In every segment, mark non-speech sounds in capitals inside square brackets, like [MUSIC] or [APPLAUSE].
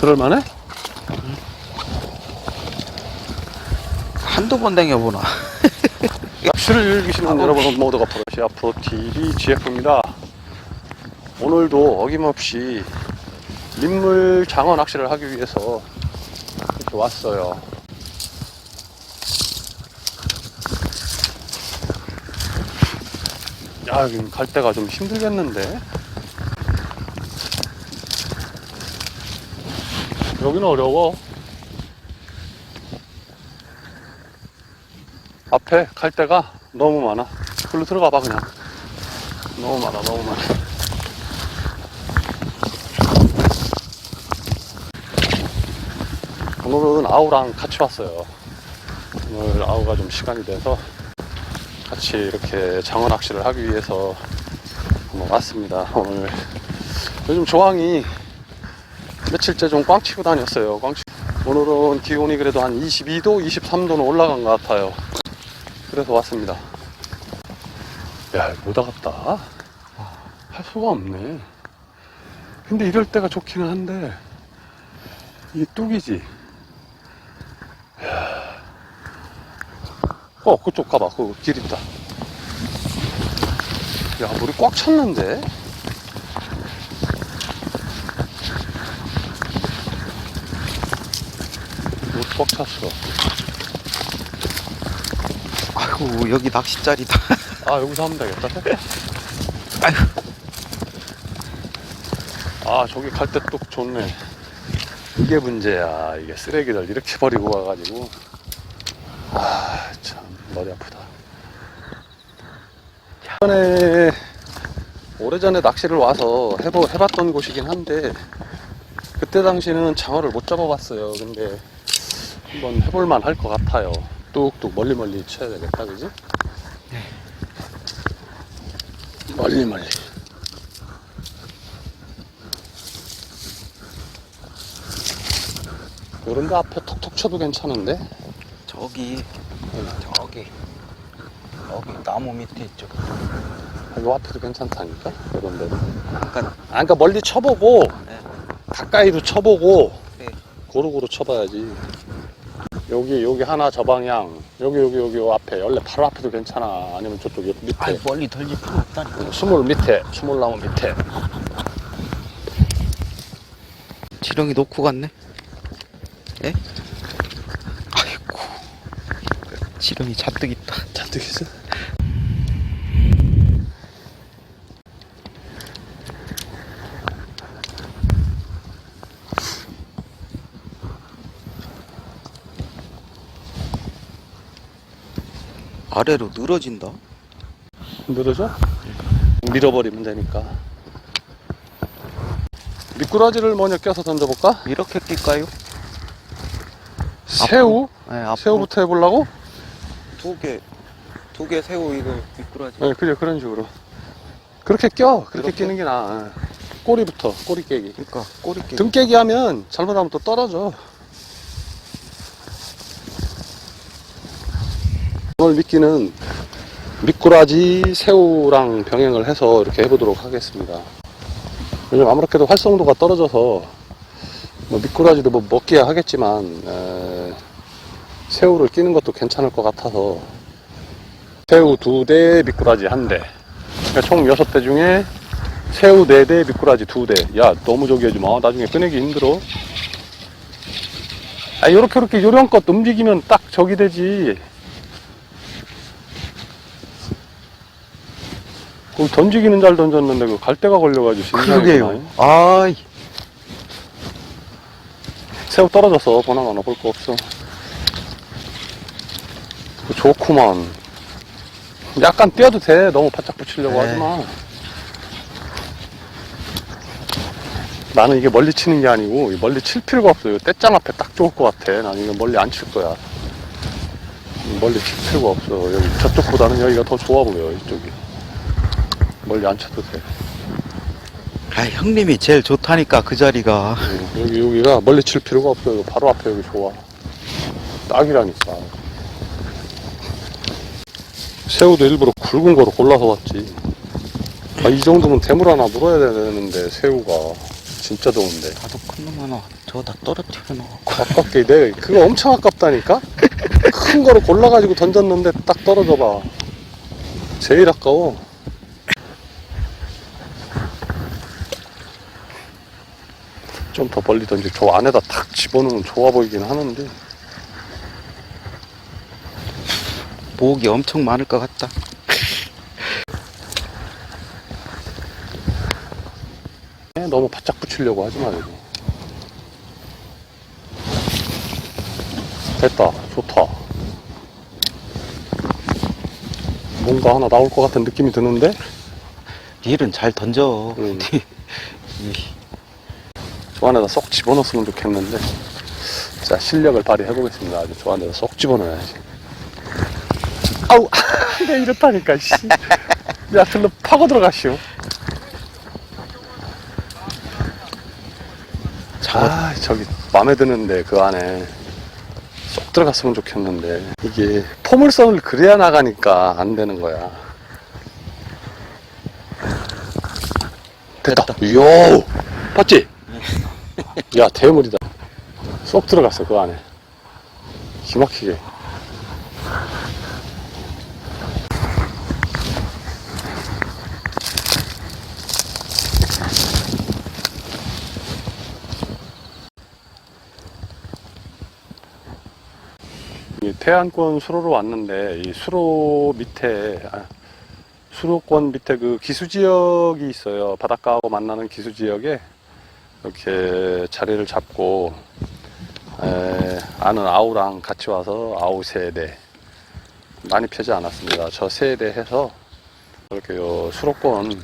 그럴만해? 한두 번 당겨보나. [LAUGHS] 낚시를 즐기시는 여러분 모두가 프로시아 프로TV GF입니다. 오늘도 어김없이 민물 장어 낚시를 하기 위해서 이렇게 왔어요. 야, 여긴 갈 때가 좀 힘들겠는데? 여기는 어려워. 앞에 갈 데가 너무 많아. 글로 들어가 봐, 그냥. 너무 많아, 너무 많아. 오늘은 아우랑 같이 왔어요. 오늘 아우가 좀 시간이 돼서 같이 이렇게 장어 낚시를 하기 위해서 한번 왔습니다. 오늘 요즘 조항이 며칠째 좀 꽝 치고 다녔어요. 꽝 치. 오늘은 기온이 그래도 한 22도, 23도는 올라간 것 같아요. 그래서 왔습니다. 야, 못 와갔다. 할 수가 없네. 근데 이럴 때가 좋기는 한데, 이게 뚝이지. 야. 어, 그쪽 가봐. 그 길 있다. 야, 물이 꽉 찼는데? 꽉 찼어. 아이고, 여기 낚시자리다. 아, 여기서 하면 되겠다. 아이고. 아, 저기 갈때뚝 좋네. 이게 문제야. 이게 쓰레기를 이렇게 버리고 와가지고. 아, 참, 머리 아프다. 전에, 오래전에 낚시를 와서 해보, 해봤던 곳이긴 한데, 그때 당시는 장어를 못 잡아봤어요. 근데, 한번 해볼만 할 것 같아요. 뚝뚝 멀리 멀리 쳐야 되겠다, 그지? 멀리 멀리. 요런데 앞에 톡톡 쳐도 괜찮은데? 저기, 저기, 여기 나무 밑에 있죠. 아, 요 앞에도 괜찮다니까? 요런 데도. 약간, 아, 그러니까 멀리 쳐보고, 네. 가까이도 쳐보고, 네. 고루고루 쳐봐야지. 여기, 여기 하나 저 방향, 여기, 여기, 여기 요 앞에, 원래 바로 앞에도 괜찮아. 아니면 저쪽 옆 밑에. 아이, 멀리 덜릴 필요 없다니까. 수물 밑에, 수물나무 밑에. 지렁이 놓고 갔네? 예? 아이고. 지렁이 잔뜩 있다. 잔뜩 있어? 아래로 늘어진다. 늘어져? 밀어버리면 되니까. 미꾸라지를 먼저 껴서 던져볼까? 이렇게 낄까요? 새우? 네, 앞으로 새우부터 해보려고? 두 개, 두 개 새우 이거 미꾸라지. 네, 그래, 그런 식으로. 그렇게 껴. 그렇게 그렇게? 끼는 게 나아. 꼬리부터, 꼬리 깨기. 그러니까 꼬리 깨. 등 깨기 하면 잘못하면 또 떨어져. 오늘 미끼는 미꾸라지, 새우랑 병행을 해서 이렇게 해보도록 하겠습니다. 왜냐면 아무렇게도 활성도가 떨어져서 뭐 미꾸라지도 뭐 먹기야 하겠지만 에, 새우를 끼는 것도 괜찮을 것 같아서 새우 두 대, 미꾸라지 한 대. 그러니까 총 여섯 대 중에 새우 네 대, 미꾸라지 두 대. 야, 너무 저기 하지 마. 나중에 꺼내기 힘들어. 아, 요렇게, 요렇게 요령껏 움직이면 딱 저기 되지. 그럼 던지기는 잘 던졌는데, 그 갈대가 걸려가지고 그러게요. 신기하게. 아이, 새우 떨어졌어. 보나마나 볼 거 없어. 그거 좋구만. 약간 뛰어도 돼. 너무 바짝 붙이려고 네. 하지 마. 나는 이게 멀리 치는 게 아니고 이 멀리 칠 필요가 없어 요. 떼짱 앞에 딱 좋을 것 같아. 나는 이거 멀리 안 칠 거야. 멀리 칠 필요가 없어. 여기 저쪽보다는 여기가 더 좋아 보여. 이쪽이. 멀리 안 쳐도 돼. 아 형님이 제일 좋다니까 그 자리가. 응, 여기 여기가 멀리 칠 필요가 없어 요. 바로 앞에 여기 좋아. 딱이라니까. 새우도 일부러 굵은 거로 골라서 왔지. 아, 이 정도면 대물 하나 물어야 되는데 새우가 진짜 더운데. 나도 큰놈 하나 저거 다 떨어뜨려 놓고. 아깝게 내 그거 엄청 아깝다니까 큰 거를 골라가지고 던졌는데 딱 떨어져 봐 제일 아까워 좀더 멀리 던지 저 안에다 탁 집어넣으면 좋아 보이긴 하는데 목이 엄청 많을 것 같다. 에, 너무 바짝 붙이려고 하지 말고 됐다 좋다 뭔가 하나 나올 것 같은 느낌이 드는데 닐은 잘 던져. 음. [LAUGHS] 이- 저 안에다 쏙 집어넣었으면 좋겠는데 자 실력을 발휘해 보겠습니다. 아주 저 안에다 쏙 집어넣어야지. 아우! [LAUGHS] 내 이렇다니까 씨 야 글로 파고 들어가시오. 저거 아 저기 마음에 드는데 그 안에 쏙 들어갔으면 좋겠는데 이게 포물선을 그래야 나가니까 안 되는 거야. 됐다. 이야 봤지? 야 대물이다. 쏙 들어갔어 그 안에. 기막히게. 이 태안권 수로로 왔는데 이 수로 밑에 아, 수로권 밑에 그 기수 지역이 있어요. 바닷가하고 만나는 기수 지역에 이렇게 자리를 잡고 에, 아는 아우랑 같이 와서 아우 세대 많이 펴지 않았습니다. 저 세대 해서 이렇게 요 수로권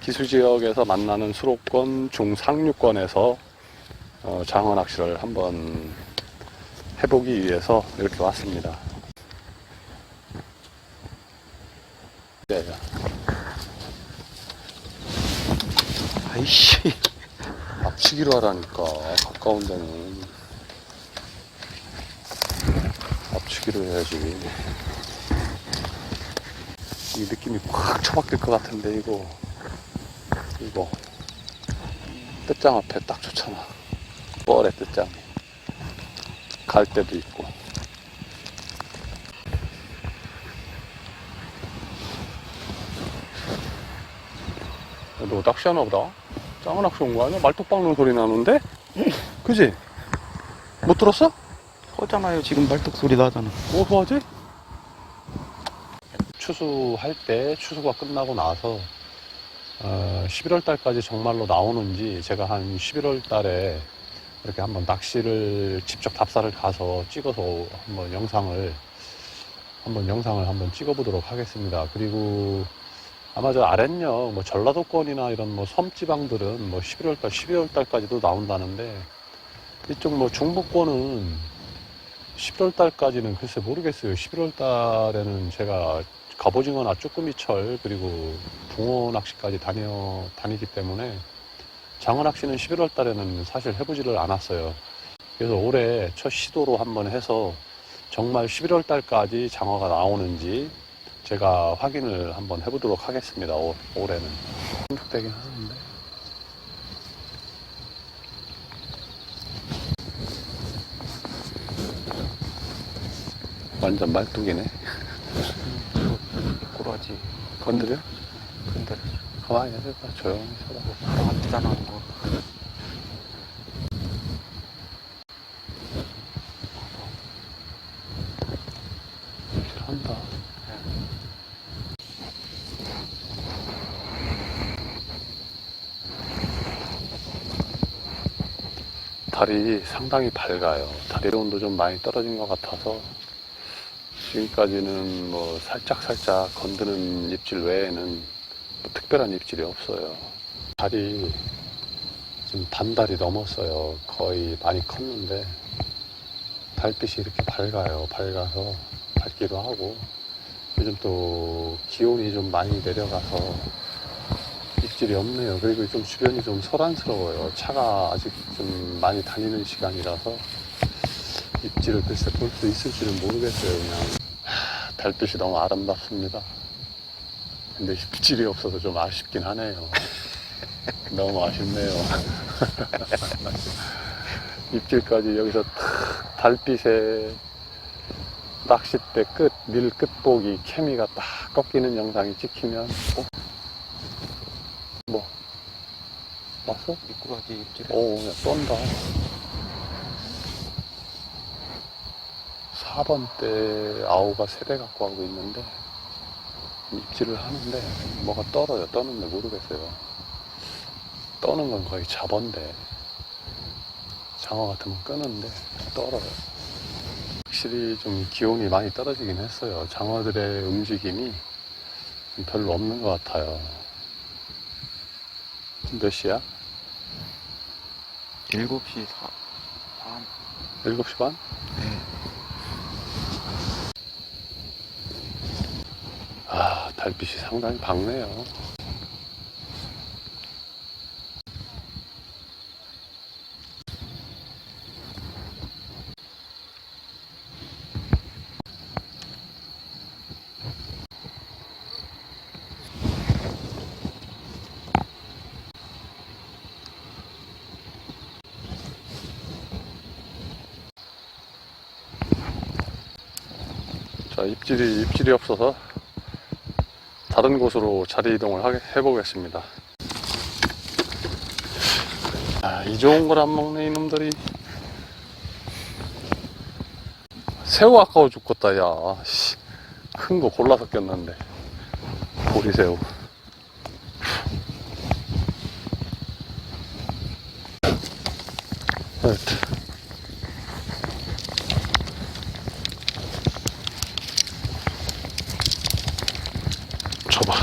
기수 지역에서 만나는 수로권 중상류권에서 어, 장어 낚시를 한번 해보기 위해서 이렇게 왔습니다. 네, 아이씨. 앞치기로 하라니까 가까운 데는 앞치기로 해야지. 이 느낌이 꽉 처박힐 것 같은데 이거 이거 뜰장 앞에 딱 좋잖아. 뻘에 뜰장이 갈 때도 있고. 너 낚시하나 보다. 짱어 낚시 온 거 아니야? 말뚝 박는 소리 나는데? 그지? 못 들었어? 허잖아요. 지금 발톱 소리 나잖아. 어디서 하지? 추수할 때 추수가 끝나고 나서 어, 11월 달까지 정말로 나오는지 제가 한 11월 달에 이렇게 한번 낚시를 직접 답사를 가서 찍어서 한번 영상을 한번 영상을 한번 찍어 보도록 하겠습니다. 그리고 아마 저 아랫역 뭐 전라도권이나 이런 뭐 섬지방들은 뭐 11월 달, 12월 달까지도 나온다는데 이쪽 뭐 중부권은 11월 달까지는 글쎄 모르겠어요. 11월 달에는 제가 갑오징어나 쭈꾸미철 그리고 붕어 낚시까지 다녀 다니기 때문에 장어 낚시는 11월 달에는 사실 해보지를 않았어요. 그래서 올해 첫 시도로 한번 해서 정말 11월 달까지 장어가 나오는지 제가 확인을 한번 해보도록 하겠습니다. 올, 올해는 충족되긴 하는데. 완전 말뚝이네. 꼬라지. 건드려? 근데 가만히 있어봐. 조용히 있어봐. 바로 앞잖아 거. 한다. 달이 상당히 밝아요. 달의 온도 좀 많이 떨어진 것 같아서 지금까지는 뭐 살짝살짝 건드는 입질 외에는 뭐 특별한 입질이 없어요. 달이 지금 반달이 넘었어요. 거의 많이 컸는데 달빛이 이렇게 밝아요. 밝아서 밝기도 하고 요즘 또 기온이 좀 많이 내려가서 입질이 없네요. 그리고 좀 주변이 좀 소란스러워요. 차가 아직 좀 많이 다니는 시간이라서 입질을 글쎄 볼 수 있을지는 모르겠어요. 그냥 하, 달빛이 너무 아름답습니다. 근데 입질이 없어서 좀 아쉽긴 하네요. [LAUGHS] 너무 아쉽네요. [LAUGHS] 입질까지 여기서 탁 달빛에 낚싯대 끝, 밀 끝보기 케미가 딱 꺾이는 영상이 찍히면 어? 뭐? 왔어? 미꾸라지 입질. 오, 야, 쏜다. 4번 때 아우가 세 대 갖고 하고 있는데, 입질을 하는데, 뭐가 떨어요. 떠는데 모르겠어요. 떠는 건 거의 잡어인데, 장어 같으면 끄는데, 떨어요. 확실히 좀 기온이 많이 떨어지긴 했어요. 장어들의 움직임이 별로 없는 것 같아요. 몇 시야? 7시 4, 반. 7시 반? 네. 아, 달빛이 상당히 밝네요. 자, 입질이, 입질이 없어서 다른 곳으로 자리 이동을 하게, 해보겠습니다. 아, 이 좋은 걸 안 먹네, 이놈들이. 새우 아까워 죽겠다, 야. 큰 거 골라서 꼈는데. 보리새우. 하 줘봐.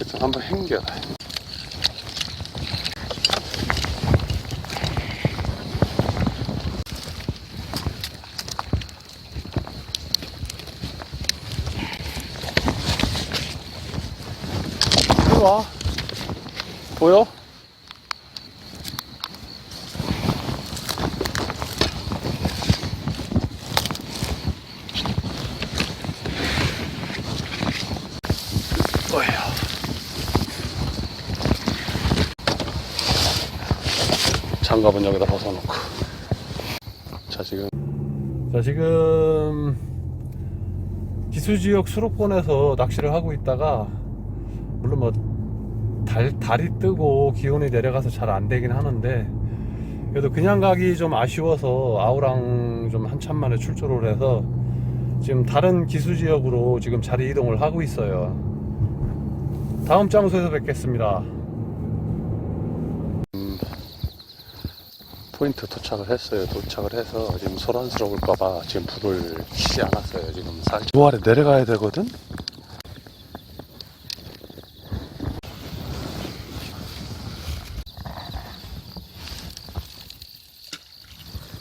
일단 한번 헹겨라. 와. 보여? 어휴. 장갑은 여기다 벗어놓고. 자, 지금. 자, 지금. 기수지역 수로권에서 낚시를 하고 있다가, 물론 뭐, 달, 달이 뜨고 기온이 내려가서 잘 안 되긴 하는데, 그래도 그냥 가기 좀 아쉬워서 아우랑 좀 한참 만에 출조를 해서, 지금 다른 기수지역으로 지금 자리 이동을 하고 있어요. 다음 장소에서 뵙겠습니다. 포인트 도착을 했어요. 도착을 해서 지금 소란스러울까봐 지금 불을 켜지 않았어요. 지금 살짝 요 아래 내려가야 되거든?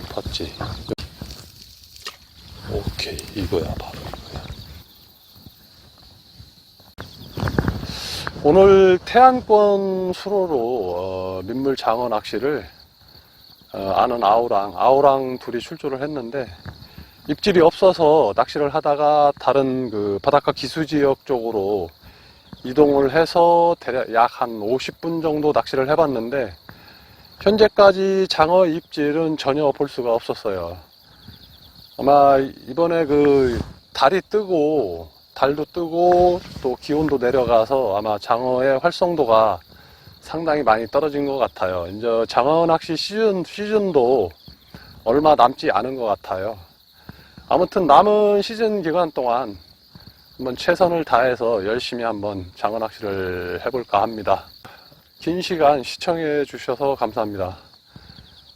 봤지? 오케이 이거야 바로 이거야 오늘 태안권 수로로 어, 민물 장어 낚시를 어, 아는 아우랑 아우랑 둘이 출조를 했는데 입질이 없어서 낚시를 하다가 다른 그 바닷가 기수 지역 쪽으로 이동을 해서 대략 약 한 50분 정도 낚시를 해봤는데 현재까지 장어 입질은 전혀 볼 수가 없었어요. 아마 이번에 그 달이 뜨고 달도 뜨고 또 기온도 내려가서 아마 장어의 활성도가 상당히 많이 떨어진 것 같아요. 이제 장어 낚시 시즌 시즌도 얼마 남지 않은 것 같아요. 아무튼 남은 시즌 기간 동안 한번 최선을 다해서 열심히 한번 장어 낚시를 해볼까 합니다. 긴 시간 시청해 주셔서 감사합니다.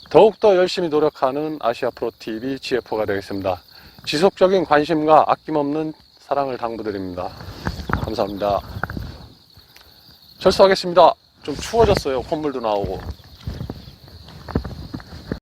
더욱더 열심히 노력하는 아시아 프로TV GF가 되겠습니다. 지속적인 관심과 아낌없는 사랑을 당부드립니다. 감사합니다. 철수하겠습니다. 좀 추워졌어요. 콧물도 나오고.